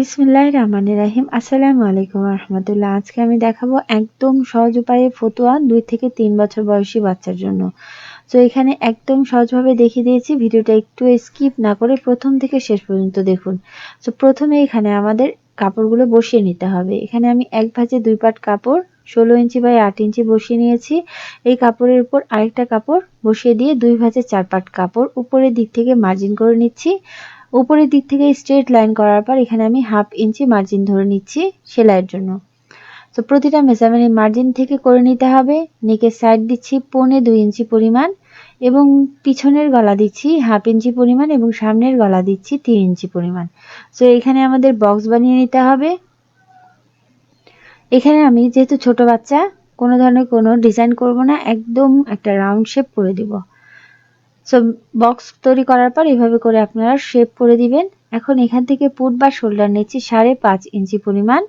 বিসমিল্লাহ রহমান রাহিম। আসসালামু আলাইকুম রহমতুল্লাহ। আজকে আমি দেখাবো একদম সহজ উপায়ে ফতোয়া দুই থেকে তিন বছর বয়সী বাচ্চার জন্য। তো এখানে একদম সহজভাবে দেখিয়ে দিয়েছি। ভিডিওটা একটু স্কিপ না করে প্রথম থেকে শেষ পর্যন্ত দেখুন। তো প্রথমে এখানে আমাদের কাপড়গুলো বসিয়ে নিতে হবে। এখানে আমি এক ভাজে দুই পাট কাপড়, ষোলো ইঞ্চি বাই আট ইঞ্চি বসিয়ে নিয়েছি। এই কাপড়ের উপর আরেকটা কাপড় বসিয়ে দিয়ে দুই ভাজে চার পাট কাপড় উপরের দিক থেকে মার্জিন করে নিচ্ছি। উপরের দিক থেকে স্ট্রেট লাইন করার পর এখানে আমি হাফ ইঞ্চি মার্জিন ধরে নিচ্ছি সেলাইয়ের জন্য। তো প্রতিটা মেজারমেন্ট মার্জিন থেকে করে নিতে হবে। নেকের সাইড দিচ্ছি পৌনে দুই ইঞ্চি পরিমাণ। এবং পিছনের গলা দিচ্ছি হাফ ইঞ্চি পরিমাণ এবং সামনের গলা দিচ্ছি তিন ইঞ্চি পরিমাণ। সো এখানে আমাদের বক্স বানিয়ে নিতে হবে। এখানে আমি যেহেতু ছোট বাচ্চা, কোনো ধরনের কোনো ডিজাইন করব না, একদম একটা রাউন্ড শেপ করে দিব। সো বক্স তৈরি করার পর এভাবে করে আপনারা শেপ করে দিবেন। এখন এখান থেকে পুট বা শোল্ডার নিচ্ছি সাড়ে পাঁচ ইঞ্চি পরিমাণ।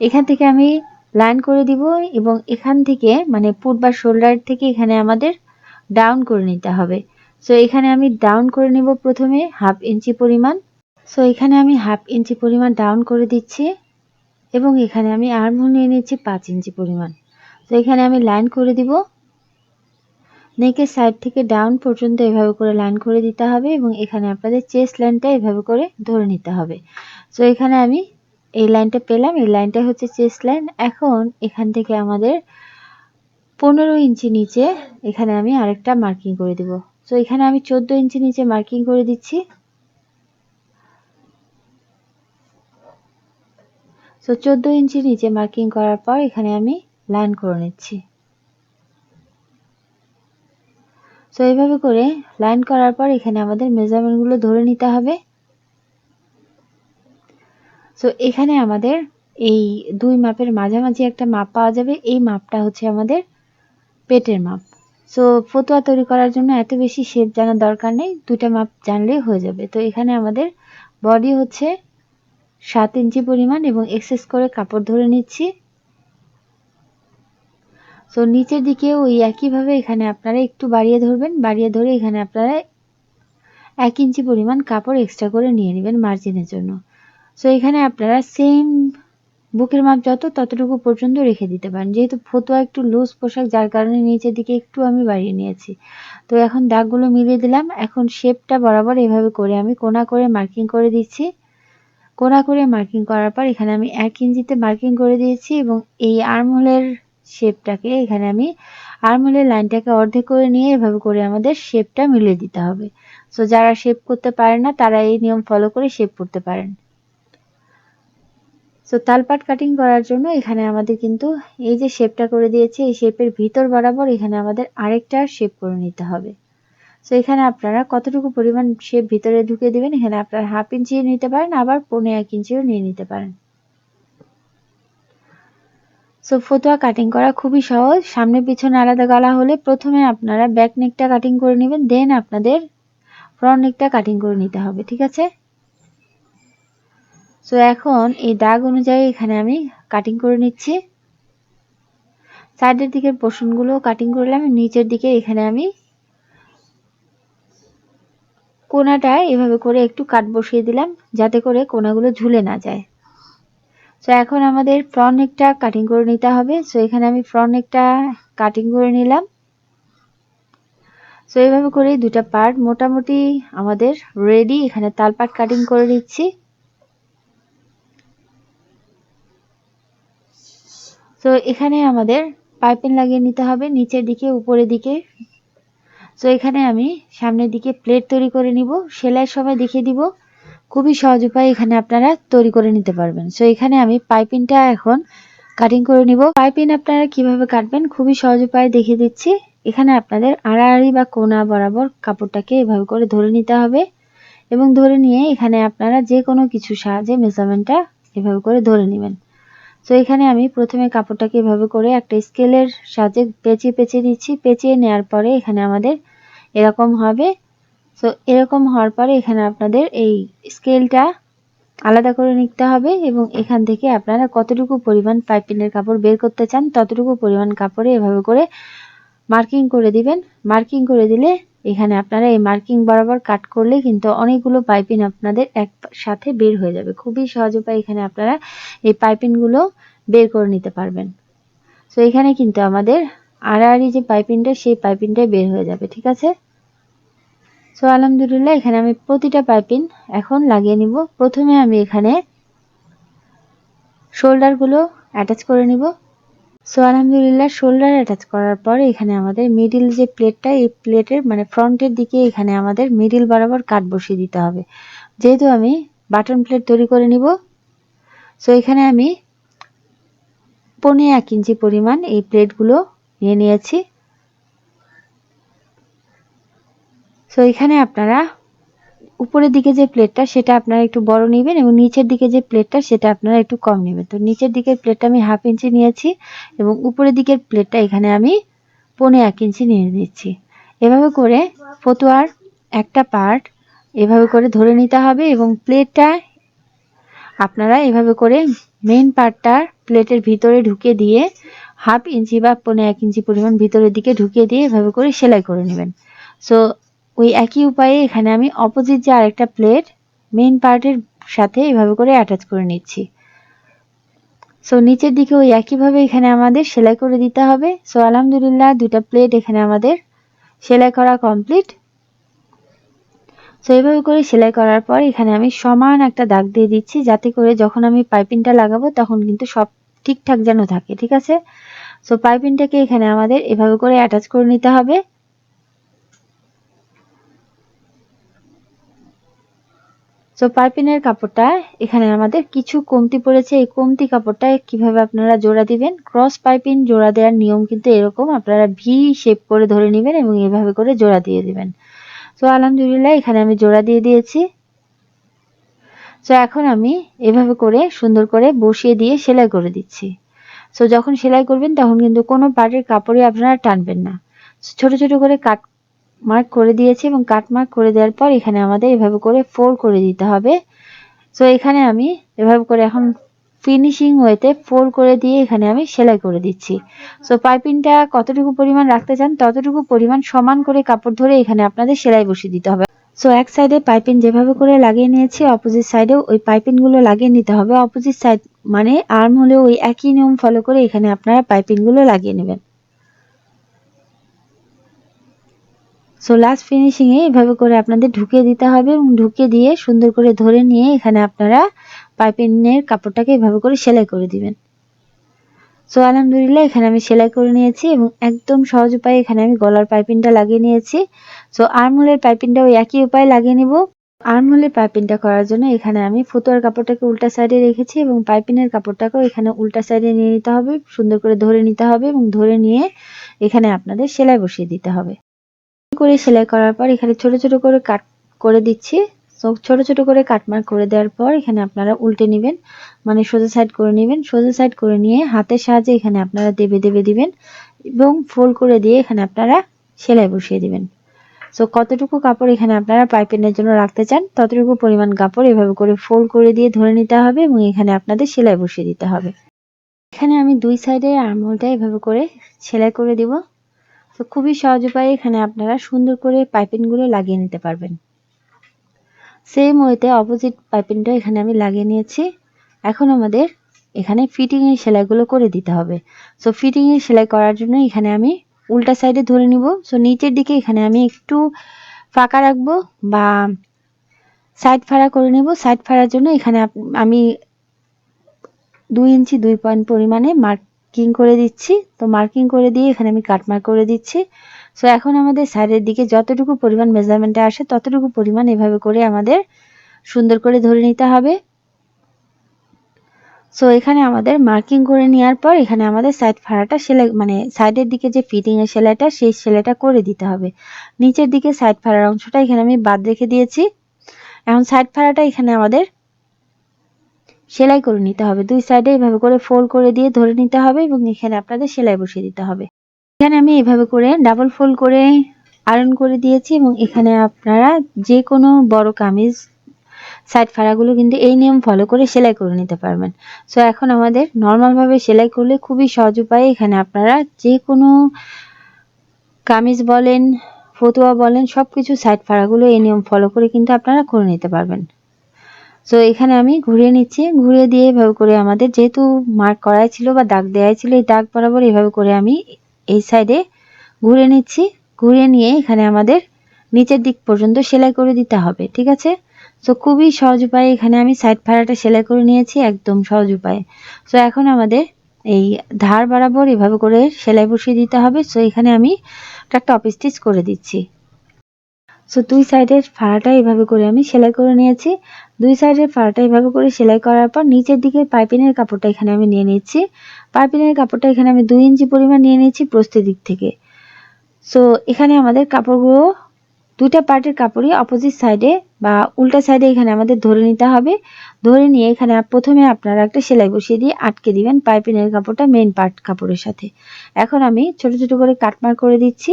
এখান থেকে আমি লাইন করে দিব এবং এখান থেকে মানে পুট বা শোল্ডার থেকে এখানে আমাদের ডাউন করে নিতে হবে। সো এখানে আমি ডাউন করে নিব প্রথমে হাফ ইঞ্চি পরিমাণ। সো এখানে আমি হাফ ইঞ্চি পরিমাণ ডাউন করে দিচ্ছি এবং এখানে আমি আর্মহোল নিয়ে নিচ্ছি পাঁচ ইঞ্চি পরিমাণ। তো এখানে আমি লাইন করে দিব। নেকের সাইড থেকে ডাউন পর্যন্ত এভাবে করে লাইন করে দিতে হবে এবং এখানে আপনাদের চেস্ট লাইনটা এভাবে করে ধরে নিতে হবে। সো এখানে আমি এই লাইনটা পেলাম, এই লাইনটা হচ্ছে চেস্ট লাইন এখন এখান থেকে আমাদের পনেরো ইঞ্চি নিচে এখানে আমি আরেকটা মার্কিং করে দিব। সো এখানে আমি চোদ্দ ইঞ্চি নিচে মার্কিং করে দিচ্ছি। সো চোদ্দ ইঞ্চি নিচে মার্কিং করার পর এখানে আমি লাইন করে নিচ্ছি। সো এইভাবে করে লাইন করার পর এখানে আমাদের মেজারমেন্টগুলো ধরে নিতে হবে। সো এখানে আমাদের এই দুই মাপের মাঝামাঝি একটা মাপ পাওয়া যাবে। এই মাপটা হচ্ছে আমাদের পেটের মাপ। সো ফতুয়া তৈরি করার জন্য এত বেশি শেপ জানার দরকার নেই দুটা মাপ জানলেই হয়ে যাবে। তো এখানে আমাদের বডি হচ্ছে সাত ইঞ্চি পরিমাণ এবং এক্সেস করে কাপড় ধরে নিচ্ছি। সো নিচের দিকে ওই একইভাবে এখানে আপনারা একটু বাড়িয়ে ধরবেন, বাড়িয়ে ধরে এখানে আপনারা এক ইঞ্চি পরিমাণ কাপড় এক্সট্রা করে নিয়ে নেবেন মার্জিনের জন্য। সো এখানে আপনারা সেম বুকের মাপ যত ততটুকু পর্যন্ত রেখে দিতে পারেন। যেহেতু ফতুয়া একটু লুজ পোশাক, যার কারণে নিচের দিকে একটু আমি বাড়িয়ে নিয়েছি। তো এখন দাগগুলো মিলিয়ে দিলাম। এখন শেপটা বরাবর এভাবে করে আমি কোনা করে মার্কিং করে দিচ্ছি। কোনা করে মার্কিং করার পর এখানে আমি এক ইঞ্চিতে মার্কিং করে দিয়েছি এবং এই আর্মহোলের শেপটাকে এখানে আমি আর্মহোলের লাইনটাকে অর্ধেক করে নিয়ে এভাবে করে আমাদের শেপটা মিলিয়ে দিতে হবে। সো যারা শেপ করতে পারে না, তারা এই নিয়ম ফলো করে শেপ করতে পারেন। সো তালপাট কাটিং করার জন্য এখানে আমাদের কিন্তু এই যে শেপটা করে দিয়েছে, এই শেপের ভিতর বরাবর এখানে আমাদের আরেকটা শেপ করে নিতে হবে। সো এখানে আপনারা কতটুকু পরিমাণ শেপ ভিতরে ঢুকে দিবেন, এখানে আপনারা হাফ ইঞ্চিও নিতে পারেন, আবার পৌনে এক ইঞ্চিও নিয়ে নিতে পারেন। সো ফতুয়া কাটিং করা খুবই সহজ। সামনে পিছনে আলাদা গলা হলে প্রথমে আপনারা ব্যাক নেকটা কাটিং করে নেবেন দেন আপনাদের ফ্রন্ট নেকটা কাটিং করে নিতে হবে, ঠিক আছে? সো এখন এই দাগ অনুযায়ী এখানে আমি কাটিং করে নিচ্ছি। সাইডের দিকের পোর্শনগুলো কাটিং করলাম নিচের দিকে এখানে আমি কোনাটায় এভাবে করে একটু কাট বসিয়ে দিলাম, যাতে করে কোনাগুলো ঝুলে না যায়। সো এখন আমাদের ফ্রন্ট নেকটা কাটিং করে নিতে হবে। সো এখানে আমি ফ্রন্ট নেকটা কাটিং করে নিলাম। সো এইভাবে করে দুটা পার্ট মোটামুটি আমাদের রেডি এখানে তালপাট কাটিং করে নিচ্ছি। সো এখানে আমাদের পাইপিং লাগিয়ে নিতে হবে, নিচের দিকে, উপরের দিকে। সো এখানে আমি সামনের দিকে প্লেট তৈরি করে নিব, সেলাই সময় দেখিয়ে দিব। খুবই সহজ উপায় এখানে আপনারা তৈরি করে নিতে পারবেন। সো এখানে আমি পাইপিংটা এখন কাটিং করে নিব। পাইপিং আপনারা কীভাবে কাটবেন, খুবই সহজ উপায় দেখিয়ে দিচ্ছি। এখানে আপনাদের আড়াআড়ি বা কোনা বরাবর কাপড়টাকে এভাবে করে ধরে নিতে হবে এবং ধরে নিয়ে এখানে আপনারা যে কোনো কিছু সাহায্যে মেজারমেন্টটা এভাবে করে ধরে নেবেন। সো এখানে আমি প্রথমে কাপড়টাকে এভাবে করে একটা স্কেলের সাহায্যে পেঁচিয়ে পেঁচিয়ে নিচ্ছি। পেঁচিয়ে নেওয়ার পরে এখানে আমাদের এরকম হবে। সো এরকম হওয়ার পরে এখানে আপনাদের এই স্কেলটা আলাদা করে নিতে হবে এবং এখান থেকে আপনারা কতটুকু পরিমাণ পাইপিনের কাপড় বের করতে চান, ততটুকু পরিমাণ কাপড়ে এভাবে করে মার্কিং করে দিবেন। মার্কিং করে দিলে এখানে আপনারা এই মার্কিং বরাবর কাট করলে কিন্তু অনেকগুলো পাইপিং আপনাদের একসাথে বের হয়ে যাবে। খুবই সহজ উপায় এখানে আপনারা এই পাইপিংগুলো বের করে নিতে পারবেন। তো এখানে কিন্তু আমাদের আড়াআড়ি যে পাইপিংটা, সেই পাইপিংটাই বের হয়ে যাবে, ঠিক আছে? সো আলহামদুলিল্লাহ, এখানে আমি প্রতিটা পাইপিং এখন লাগিয়ে নিব। প্রথমে আমি এখানে শোল্ডারগুলো অ্যাটাচ করে নিব। সো আলহামদুলিল্লাহ শোল্ডার অ্যাটাচ করার পর এখানে আমাদের মিডিল যে প্লেটটা এই প্লেটের মানে ফ্রন্টের দিকে এখানে আমাদের মিডিল বরাবর কাট বসিয়ে দিতে হবে। যেহেতু আমি বাটন প্লেট তৈরি করে নিব সো এখানে আমি পনে এক ইঞ্চি পরিমাণ এই প্লেটগুলো নিয়ে নিয়েছি। সো এখানে আপনারা উপরের দিকে যে প্লেটটা সেটা আপনারা একটু বড় নেবেন এবং নিচের দিকে যে প্লেটটা সেটা আপনারা একটু কম নেবেন। তো নিচের দিকের প্লেটটা আমি হাফ ইঞ্চি নিয়েছি এবং উপরের দিকের প্লেটটা এখানে আমি পনে এক ইঞ্চি নিয়ে নিচ্ছি। এভাবে করে ফতুয়ার একটা পার্ট এভাবে করে ধরে নিতে হবে এবং প্লেটটা আপনারা এভাবে করে মেন পার্টটা প্লেটের ভিতরে ঢুকে দিয়ে হাফ ইঞ্চি বা পনেরো এক ইঞ্চি পরিমাণ ভিতরের দিকে ঢুকিয়ে দিয়ে এভাবে করে সেলাই করে নেবেন। সো ওই একই উপায়ে এখানে আমি অপোজিট যে আরেকটা প্লেট মেন পার্টের সাথে এভাবে করে অ্যাটাচ করে নিচ্ছি। সো নিচের দিকে ওই একইভাবে এখানে আমাদের সেলাই করে দিতে হবে। সো আলহামদুলিল্লাহ দুটা প্লেট এখানে আমাদের সেলাই করা কমপ্লিট সো এইভাবে করে সেলাই করার পর এখানে আমি সমান একটা দাগ দিয়ে দিচ্ছি, যাতে করে যখন আমি পাইপিংটা লাগাবো তখন কিন্তু সব ঠিকঠাক যেন থাকে, ঠিক আছে? সো পাইপিংটাকে এখানে আমাদের এভাবে করে অ্যাটাচ করে নিতে হবে। সো পাইপিনের কাপড়টা এখানে আমাদের কিছু কমতি পড়েছে। এই কমতি কাপড়টা কীভাবে আপনারা জোড়া দিবেন? ক্রস পাইপিং জোড়া দেওয়ার নিয়ম কিন্তু এরকম, আপনারা ভি শেপ করে ধরে নেবেন এবং এভাবে করে জোড়া দিয়ে দিবেন। তো আলহামদুলিল্লাহ, এখানে আমি জোড়া দিয়ে দিয়েছি। তো এখন আমি এভাবে করে সুন্দর করে বসিয়ে দিয়ে সেলাই করে দিচ্ছি। সো যখন সেলাই করবেন, তখন কিন্তু কোনো পার্টের কাপড়ে আপনারা টানবেন না। ছোট ছোট করে কাট মার্ক করে দিয়েছি এবং কাট মার্ক করে দেওয়ার পর এখানে আমাদের এভাবে করে ফোর করে দিতে হবে। সো এখানে আমি এভাবে করে এখন ফিনিশিং ওয়েতে ফোর করে দিয়ে এখানে আমি সেলাই করে দিচ্ছি। সো পাইপিংটা কতটুকু পরিমাণ রাখতে চান ততটুকু পরিমাণ সমান করে কাপড় ধরে এখানে আপনাদের সেলাই বসিয়ে দিতে হবে। সো এক সাইডে পাইপিং যেভাবে করে লাগিয়ে নিয়েছি অপোজিট সাইডেও ওই পাইপিংগুলো লাগিয়ে নিতে হবে। অপোজিট সাইড মানে আর্ম হলেও ওই একই নিয়ম ফলো করে এখানে আপনারা পাইপিংগুলো লাগিয়ে নেবেন। সো লাস্ট ফিনিশিংয়ে এভাবে করে আপনাদের ঢুকিয়ে দিতে হবে এবং ঢুকিয়ে দিয়ে সুন্দর করে ধরে নিয়ে এখানে আপনারা পাইপিংয়ের কাপড়টাকে এভাবে করে সেলাই করে দিবেন। সো আলহামদুলিল্লাহ, এখানে আমি সেলাই করে নিয়েছি এবং একদম সহজ উপায়ে এখানে আমি গলার পাইপিংটা লাগিয়ে নিয়েছি। সো আর্মহোলের পাইপিংটা ওই একই উপায়ে লাগিয়ে নিব। আর্মহোলের পাইপিংটা করার জন্য এখানে আমি ফুটোয়ার কাপড়টাকে উল্টা সাইডে রেখেছি এবং পাইপিংয়ের কাপড়টাকেও এখানে উল্টা সাইডে নিয়ে নিতে হবে, সুন্দর করে ধরে নিতে হবে এবং ধরে নিয়ে এখানে আপনাদের সেলাই বসিয়ে দিতে হবে। করে সেলাই করার পর এখানে ছোট ছোট করে কাট করে দিচ্ছি। তো ছোট ছোট করে কাটমার্ক করে দেওয়ার পর এখানে আপনারা উল্টে নেবেন মানে সোজা সাইড করে নেবেন। সোজা সাইড করে নিয়ে হাতের সাহায্যে এখানে আপনারা দেবে দেবে দিবেন এবং ফোল্ড করে দিয়ে এখানে আপনারা সেলাই বসিয়ে দিবেন। সো কতটুকু কাপড় এখানে আপনারা পাইপিংয়ের জন্য রাখতে চান, ততটুকু পরিমাণ কাপড় এভাবে করে ফোল্ড করে দিয়ে ধরে নিতে হবে এবং এখানে আপনাদের সেলাই বসিয়ে দিতে হবে। এখানে আমি দুই সাইডে আর্মহোলটা এভাবে করে সেলাই করে দিব। তো খুবই সহজ উপায়ে এখানে আপনারা সুন্দর করে পাইপিংগুলো লাগিয়ে নিতে পারবেন। সেম ওয়েতে অপোজিট পাইপিংটা এখানে আমি লাগিয়ে নিয়েছি। এখন আমাদের এখানে ফিটিংয়ের সেলাইগুলো করে দিতে হবে। সো ফিটিংয়ের সেলাই করার জন্য এখানে আমি উল্টা সাইডে ধরে নিব। সো নিচের দিকে এখানে আমি একটু ফাঁকা রাখব বা সাইড ফাড়া করে নেব। সাইড ফাড়ার জন্য এখানে আমি দুই ইঞ্চি দুই পয়েন্ট পরিমাণে মার্কিং করে দিচ্ছি। তো মার্কিং করে দিয়ে এখানে আমি কাট মার্ক করে দিচ্ছি। সো এখন আমাদের সাইডের দিকে যতটুকু পরিমাণ মেজারমেন্টে আসে, ততটুকু পরিমাণ এভাবে করে আমাদের সুন্দর করে ধরে নিতে হবে। সো এখানে আমাদের মার্কিং করে নেওয়ার পর এখানে আমাদের সাইড ফাড়াটা সেলাই মানে সাইডের দিকে যে ফিটিংয়ের সেলাইটা, সেই সেলাইটা করে দিতে হবে। নিচের দিকে সাইড ফাড়ার অংশটা এখানে আমি বাদ রেখে দিয়েছি। এখন সাইড ফাড়াটা এখানে আমাদের সেলাই করে নিতে হবে। দুই সাইডে এভাবে করে ফোল্ড করে দিয়ে ধরে নিতে হবে এবং এখানে আপনাদের সেলাই বসিয়ে দিতে হবে। এখানে আমি এভাবে করে ডাবল ফোল্ড করে আয়রন করে দিয়েছি এবং এখানে আপনারা যে কোনো বড় কামিজ সাইড ফাড়াগুলো কিন্তু এই নিয়ম ফলো করে সেলাই করে নিতে পারবেন। সো এখন আমাদের নর্মালভাবে সেলাই করলে খুবই সহজ উপায়ে। এখানে আপনারা যে কোনো কামিজ বলেন, ফতুয়া বলেন সব কিছু সাইড ফাড়াগুলো এই নিয়ম ফলো করে কিন্তু আপনারা করে নিতে পারবেন। সো এখানে আমি ঘুরিয়ে নিচ্ছি। ঘুরিয়ে দিয়ে এভাবে করে আমাদের যেহেতু মার্ক করাই ছিল বা দাগ দেওয়াই ছিল, এই দাগ বরাবর এভাবে করে আমি এই সাইডে ঘুরে নিচ্ছি। ঘুরে নিয়ে এখানে আমাদের নিচের দিক পর্যন্ত সেলাই করে দিতে হবে, ঠিক আছে? সো খুবই সহজ উপায়ে এখানে আমি সাইড ফাড়াটা সেলাই করে নিয়েছি, একদম সহজ উপায়ে। সো এখন আমাদের এই ধার বরাবর এভাবে করে সেলাই বসিয়ে দিতে হবে। সো এখানে আমি একটা টপ স্টিচ করে দিচ্ছি। সো দুই সাইডের ফাড়াটা এভাবে করে আমি সেলাই করে নিয়েছি। দুই সাইডের ফাড়াটা এভাবে করে সেলাই করার পর নিচের দিকে পাইপিনের কাপড়টা এখানে আমি নিয়ে নিচ্ছি। পাইপিনের কাপড়টা এখানে আমি দুই ইঞ্চি পরিমাণ নিয়ে নিচ্ছি প্রস্ত দিক থেকে। সো এখানে আমাদের কাপড়গুলো দুইটা পার্টের কাপড়ই অপোজিট সাইডে বা উল্টা সাইডে এখানে আমাদের ধরে নিতে হবে। ধরে নিয়ে এখানে প্রথমে আপনারা একটা সেলাই বসিয়ে দিয়ে আটকে দিবেন পাইপিনের কাপড়টা মেন পার্ট কাপড়ের সাথে। এখন আমি ছোট ছোট করে কাটমার করে দিচ্ছি।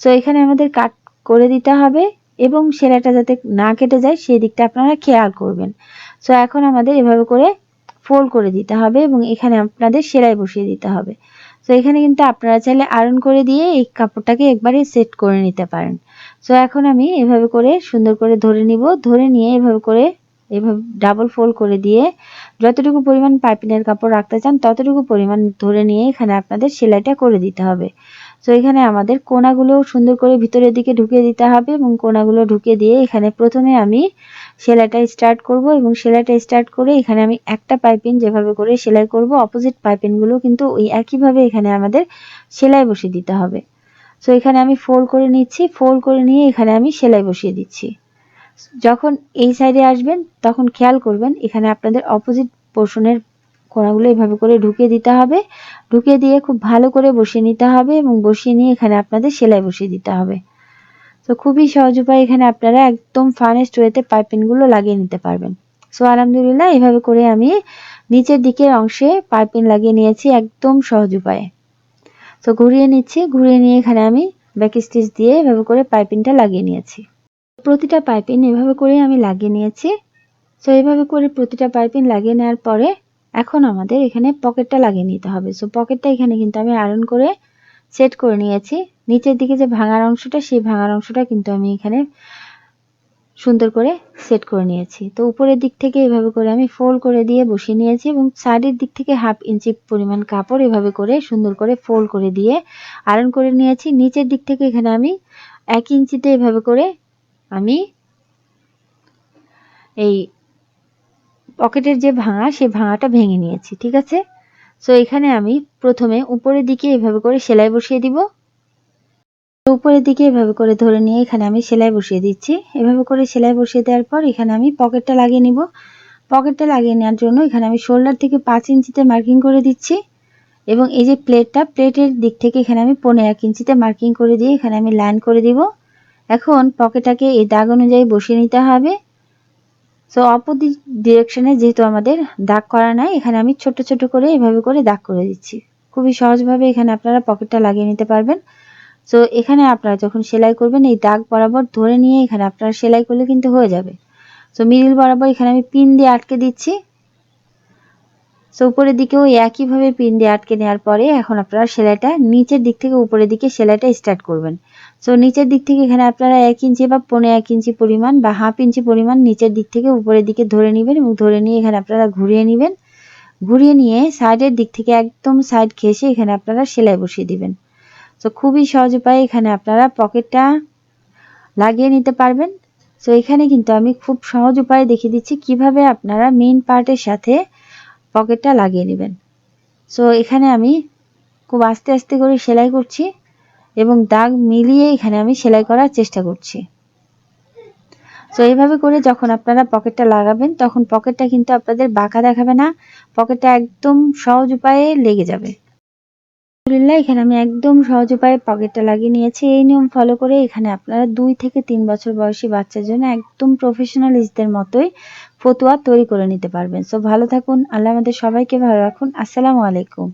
সো এখানে আমাদের কাট করে দিতে হবে এবং সেলাইটা যাতে না কেটে যায়, সেই দিকটা আপনারা খেয়াল করবেন। সো এখন আমাদের এভাবে করে ফোল্ড করে দিতে হবে এবং এখানে আপনাদের সেলাই বসিয়ে দিতে হবে। তো এখানে কিন্তু আপনারা চাইলে আয়রন করে দিয়ে এই কাপড়টাকে একবারে সেট করে নিতে পারেন। সো এখন আমি এভাবে করে সুন্দর করে ধরে নিব। ধরে নিয়ে এভাবে করে, এভাবে ডাবল ফোল্ড করে দিয়ে যতটুকু পরিমাণ পাইপিনের কাপড় রাখতে চান, ততটুকু পরিমাণ ধরে নিয়ে এখানে আপনাদের সেলাইটা করে দিতে হবে। তো এখানে আমাদের কোনাগুলো সুন্দর করে ভিতরের দিকে ঢুকিয়ে দিতে হবে এবং কোনাগুলো ঢুকিয়ে দিয়ে এখানে প্রথমে আমি সেলাইটা স্টার্ট করব এবং সেলাইটা স্টার্ট করে এখানে আমি একটা পাইপিন যেভাবে করে সেলাই করব অপোজিট পাইপিনগুলো কিন্তু ওই একইভাবে এখানে আমাদের সেলাই বসিয়ে দিতে হবে। সো এখানে আমি ফোল্ড করে নিচ্ছি ফোল্ড করে নিয়ে এখানে আমি সেলাই বসিয়ে দিচ্ছি। যখন এই সাইডে আসবেন, তখন খেয়াল করবেন এখানে আপনাদের অপোজিট পোর্শনের কোনাগুলো এভাবে করে ঢুকিয়ে দিতে হবে। ঢুকিয়ে দিয়ে খুব ভালো করে বসিয়ে নিতে হবে এবং বসিয়ে নিয়ে এখানে আপনাদের সেলাই বসিয়ে দিতে হবে। তো খুবই সহজ উপায় এখানে আপনারা একদম ফানেস্ট ওয়েতে পাইপিনগুলো লাগিয়ে নিতে পারবেন। সো আলহামদুলিল্লাহ এভাবে করে আমি নিচের দিকের অংশে পাইপিন লাগিয়ে নিয়েছি একদম সহজ উপায়ে। তো ঘুরিয়ে নিচ্ছি, ঘুরিয়ে নিয়ে এখানে আমি ব্যাক স্টিচ দিয়ে এভাবে করে পাইপিংটা লাগিয়ে নিয়েছি। প্রতিটা পাইপিং এভাবে করে আমি লাগিয়ে নিয়েছি। তো এইভাবে করে প্রতিটা পাইপিং লাগিয়ে নেওয়ার পরে এখন আমাদের এখানে পকেটটা লাগিয়ে নিতে হবে। সো পকেটটা এখানে কিন্তু আমি আয়রন করে সেট করে নিয়েছি। নিচের দিকে যে ভাঙার অংশটা, সেই ভাঙার অংশটা কিন্তু আমি এখানে সুন্দর করে সেট করে নিয়েছি। তো, উপরের দিক থেকে এভাবে করে আমি ফোল্ড করে দিয়ে বসিয়ে নিয়েছি এবং সাইডের দিক থেকে হাফ ইঞ্চি পরিমাণ কাপড় এভাবে করে সুন্দর করে ফোল্ড করে দিয়ে আয়রন করে নিয়েছি। নিচের দিক থেকে এখানে আমি এক ইঞ্চিতে এভাবে করে আমি এই পকেটের যে ভাঙা, সে ভাঙাটা ভেঙে নিয়েছি, ঠিক আছে? সো এখানে আমি প্রথমে উপরের দিকে এভাবে করে সেলাই বসিয়ে দিব। উপরের দিকে এভাবে করে ধরে নিয়ে এখানে আমি সেলাই বসিয়ে দিচ্ছি। এভাবে করে সেলাই বসিয়ে দেওয়ার পর এখানে আমি পকেটটা লাগিয়ে নিব। পকেটটা লাগিয়ে নেওয়ার জন্য এখানে আমি শোল্ডার থেকে পাঁচ ইঞ্চিতে মার্কিং করে দিচ্ছি এবং এই যে প্লেটটা, প্লেটের দিক থেকে এখানে আমি পনেরো এক ইঞ্চিতে মার্কিং করে দিয়ে এখানে আমি লাইন করে দিব। এখন পকেটটাকে এই দাগ অনুযায়ী বসিয়ে নিতে হবে। সো অপোজিট ডিরেকশনে যেহেতু আমাদের দাগ করা নাই, এখানে আমি ছোট ছোট করে এভাবে করে দাগ করে দিচ্ছি। খুবই সহজভাবে এখানে আপনারা পকেটটা লাগিয়ে নিতে পারবেন। সো এখানে আপনারা যখন সেলাই করবেন, এই দাগ বরাবর ধরে নিয়ে এখানে আপনারা সেলাই করলে কিন্তু হয়ে যাবে। সো মিডিল বরাবর এখানে আমি পিন দিয়ে আটকে দিচ্ছি। সো উপরের দিকেও একইভাবে পিন দিয়ে আটকে নেওয়ার পরে এখন আপনারা সেলাইটা নিচের দিক থেকে উপরের দিকে সেলাইটা স্টার্ট করবেন। সো নিচের দিক থেকে এখানে আপনারা এক ইঞ্চি বা পনেরো এক ইঞ্চি পরিমাণ বা হাফ ইঞ্চি পরিমাণ নিচের দিক থেকে উপরের দিকে ধরে নেবেন এবং ধরে নিয়ে এখানে আপনারা ঘুরিয়ে নেবেন। ঘুরিয়ে নিয়ে সাইডের দিক থেকে একদম সাইড ঘেসে এখানে আপনারা সেলাই বসিয়ে দিবেন। তো খুবই সহজ উপায়ে এখানে আপনারা পকেটটা লাগিয়ে নিতে পারবেন। সো এখানে কিন্তু আমি খুব সহজ উপায়ে দেখিয়ে দিচ্ছি কীভাবে আপনারা মেইন পার্টের সাথে পকেটটা লাগিয়ে নেবেন। সো এখানে আমি খুব আস্তে আস্তে করে সেলাই করছি এবং দাগ মিলিয়ে এখানে আমি সেলাই করার চেষ্টা করছি। সো এইভাবে করে যখন আপনারা পকেটটা লাগাবেন, তখন পকেটটা কিন্তু আপনাদের বাঁকা দেখাবে না। পকেটটা একদম সহজ উপায়ে লেগে যাবে। আলহামদুলিল্লাহ, এখানে আমি একদম সহজ উপায়ে পকেটটা লাগিয়ে নিয়েছি। এই নিয়ম ফলো করে এখানে আপনারা দুই থেকে তিন বছর বয়সী বাচ্চার জন্য একদম প্রফেশনালিস্টদের মতোই ফতুয়া তৈরি করে নিতে পারবেন। সো ভালো থাকুন, আল্লাহ আমাদের সবাইকে ভালো রাখুন। আসসালামু আলাইকুম।